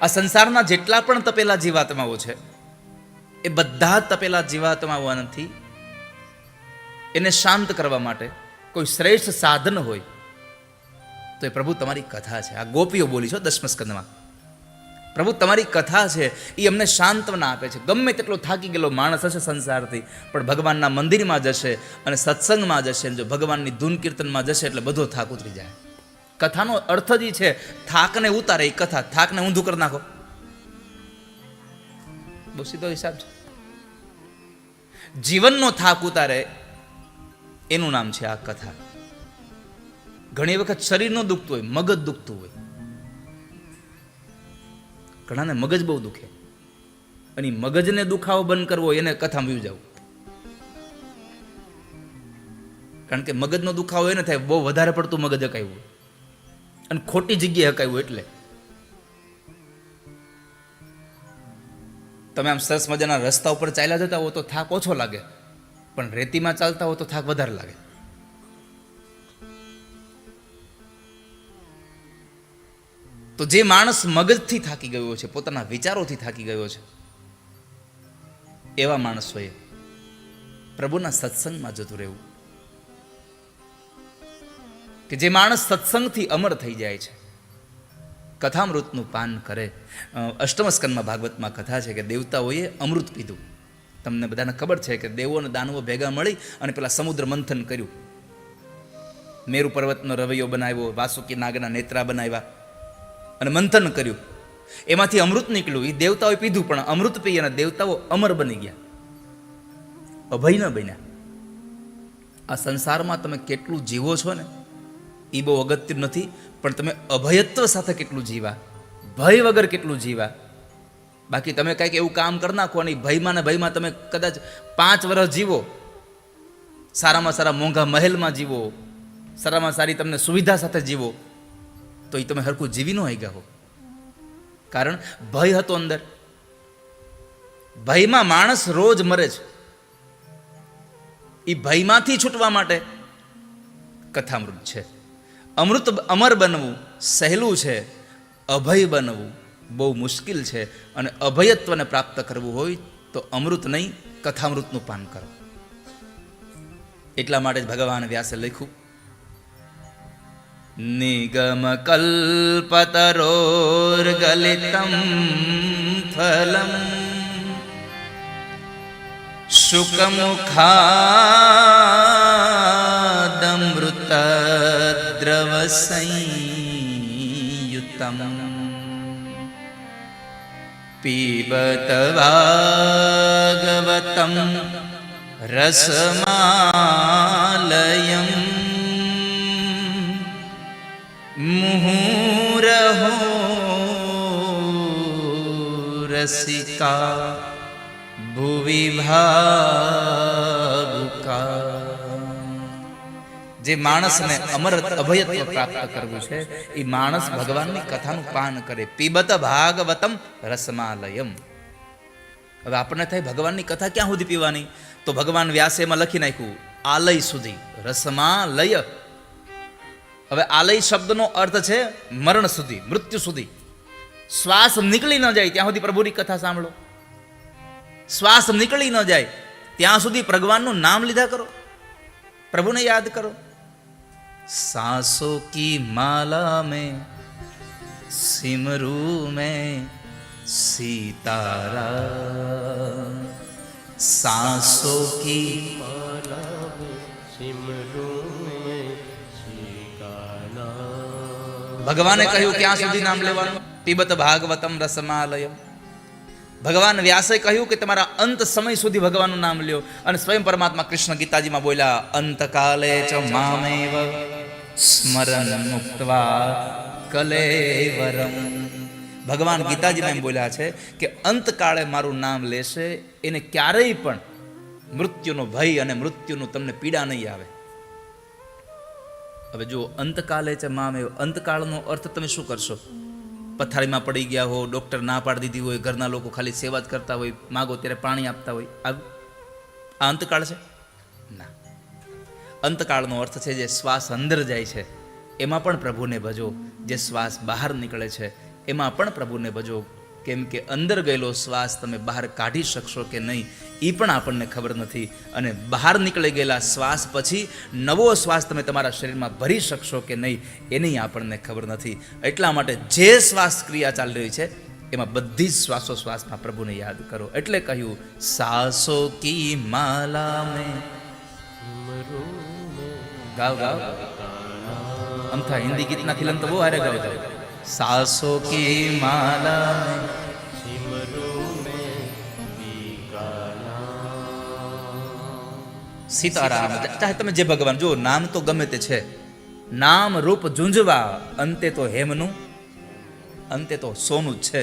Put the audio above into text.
આ સંસારના જેટલા પણ તપેલા જીવાત્માઓ છે, એ બધા તપેલા જીવાત્માઓ નથી એને શાંત કરવા માટે કોઈ શ્રેષ્ઠ સાધન હોય, તો એ પ્રભુ તમારી કથા છે. આ ગોપીઓ બોલી છો દસમ સ્કંદમાં. પ્રભુ તમારી કથા છે એ અમને સાંત્વના આપે છે. ગમે તેટલો થાકી ગયેલો માણસ હશે સંસારથી, પણ ભગવાનના મંદિરમાં જશે અને સત્સંગમાં જશે જો ભગવાનની ધૂન કીર્તનમાં જશે એટલે બધો થાક ઉતરી જાય. કથાનો અર્થ જ છે, થાકને ઉતારે એ કથા, થાકને ઊંધું કરી નાખો. બહુ સીધો હિસાબ છે. જીવનનો થાક ઉતારે, એનું નામ છે આ કથા. ઘણી વખત શરીરનો દુખતું હોય, મગજ દુખતું હોય. ઘણાને મગજ બહુ દુખે. અને મગજને દુખાવો બંધ કરવો એને કથામાં વ્યુ જવું કારણ કે મગજનો દુખાવો એને થાય, બહુ વધારે પડતું મગજ હોય. અને ખોટી જગ્યાએ હકાયું એટલે. તમે આમ સરસ મજાના રસ્તા ઉપર ચાલ્યા જતા હો તો થાક ઓછો લાગે, પણ રેતીમાં ચાલતા હો તો થાક વધારે લાગે. તો જે માણસ મગજથી થાકી ગયો છે, પોતાના વિચારોથી થાકી ગયો છે, એવા માણસોએ પ્રભુના સત્સંગમાં જતું રહેવું. કે જે માણસ સત્સંગથી અમર થઈ જાય છે. કથામૃતનું પાન કરે. અષ્ટમસ્કનમાં ભાગવતમાં કથા છે કે દેવતાઓએ અમૃત પીધું. તમને બધાને ખબર છે કે દેવો અને દાનવો ભેગા મળી અને પેલા સમુદ્ર મંથન કર્યું. મેરુ પર્વતનો રવૈયો બનાવ્યો, વાસુકી નાગના નેત્રા બનાવ્યા અને મંથન કર્યું. એમાંથી અમૃત નીકળ્યું. એ દેવતાઓએ પીધું, પણ અમૃત પી અને દેવતાઓ અમર બની ગયા. અભય ન બન્યા. આ સંસારમાં તમે કેટલું જીવો છો ને? એ બહુ અગત્યનું નથી, પણ તમે અભયત્વ સાથે કેટલું જીવા? ભય વગર કેટલું જીવા? બાકી તમે કંઈક એવું કામ કરી નાખો અને ભયમાં ને ભયમાં તમે કદાચ પાંચ વર્ષ જીવો, સારામાં સારા મોંઘા મહેલમાં જીવો, સારામાં સારી તમને સુવિધા સાથે જીવો, તો એ તમે હરખું જીવી ન ગયા હો. કારણ ભય હતો અંદર. ભયમાં માણસ રોજ મરે છે. એ ભયમાંથી છૂટવા માટે કથામૃત છે. અમૃત અમર બનવું સહેલું છે, અભય બનવું બહુ મુશ્કેલ છે અને અભયત્વને પ્રાપ્ત કરવું હોય તો અમૃત નહીં, કથામૃતનું પાન કરો. એટલા માટે જ ભગવાન વ્યાસે લખ્યું, નિગમ કલ્પતરોર્ગલિતમ ફલમ શુકમુખાદમૃત સંયુતમ પીબત ભાગવતમ રસમાલયમ મુહુરહો રસિકા ભુવિ ભાવુકા જે માણસને અમર અભયત્વ પ્રાપ્ત કરવું છે એ માણસ ભગવાનની કથાનું પાન કરે. પીબત ભાગવતમ રસમાલયમ. હવે આપણને થાય ભગવાનની કથા ક્યાં સુધી પીવાની? તો ભગવાન વ્યાસે એમાં લખી નાખ્યું, આલય સુધી, રસમાલય. હવે આલય શબ્દનો અર્થ છે, મરણ સુધી, મૃત્યુ સુધી. શ્વાસ નીકળી ન જાય ત્યાં સુધી પ્રભુની કથા સાંભળો. શ્વાસ નીકળી ન જાય ત્યાં સુધી ભગવાનનું નામ લીધા કરો. પ્રભુને યાદ કરો. સાસો કી માલા મેં સિમરૂ મેં સીતારા સાસો કી ભગવાને કહ્યું ક્યાં સુધી નામ લેવાનું પીબત ભાગવતમ રસમાલયમ ભગવાન વ્યાસે કહ્યું કે તમારા અંત સમય સુધી ભગવાનનું નામ લ્યો અને સ્વયં પરમાત્મા કૃષ્ણ ગીતાજીમાં બોલ્યા અંતકાલે ચ મામેવ સ્મરણ મુક્તવા કલેવરમ ભગવાન ગીતાજીમાં એમ બોલ્યા છે કે અંતકાળે મારું નામ લેશે એને ક્યારેય પણ મૃત્યુનો ભય અને મૃત્યુનું તમને પીડા નહીં આવે હવે જો અંતકાલે છે મામ એ અંતકાળનો અર્થ તમે શું કરશો પથારીમાં પડી ગયા હો ડૉક્ટર ના પાડી દીધી હોય ઘરના લોકો ખાલી સેવા જ કરતા હોય માગો ત્યારે પાણી આપતા હોય આ અંતકાળ છે ના અંતકાળનો અર્થ છે જે શ્વાસ અંદર જાય છે, એમાં પણ પ્રભુને ભજો. જે શ્વાસ બહાર નીકળે છે, એમાં પણ પ્રભુને ભજો. કેમ કે અંદર ગયેલો શ્વાસ તમે બહાર કાઢી શકશો કે નહીં એ પણ આપણને ખબર નથી. અને બહાર નીકળી ગયેલા શ્વાસ પછી નવો શ્વાસ તમે તમારા શરીરમાં ભરી શકશો કે નહીં, એની આપણને ખબર નથી. એટલા માટે જે શ્વાસ ક્રિયા ચાલી રહી છે, એમાં બધી જ શ્વાસોશ્વાસમાં પ્રભુને યાદ કરો. એટલે કહ્યું, સાસો કી માલા મેં ગાવ ગાવ. અમથા હિન્દી ગીતના ખિલન તો બહુ હારે ગાવ જાવ સાસો કી માલા મેં સીતારામ ચાહે તમે જે ભગવાન જો નામ તો ગમે તે છે. નામ રૂપ ઝુંઝવા અંતે તો હેમનું, અંતે તો સોનું જ છે.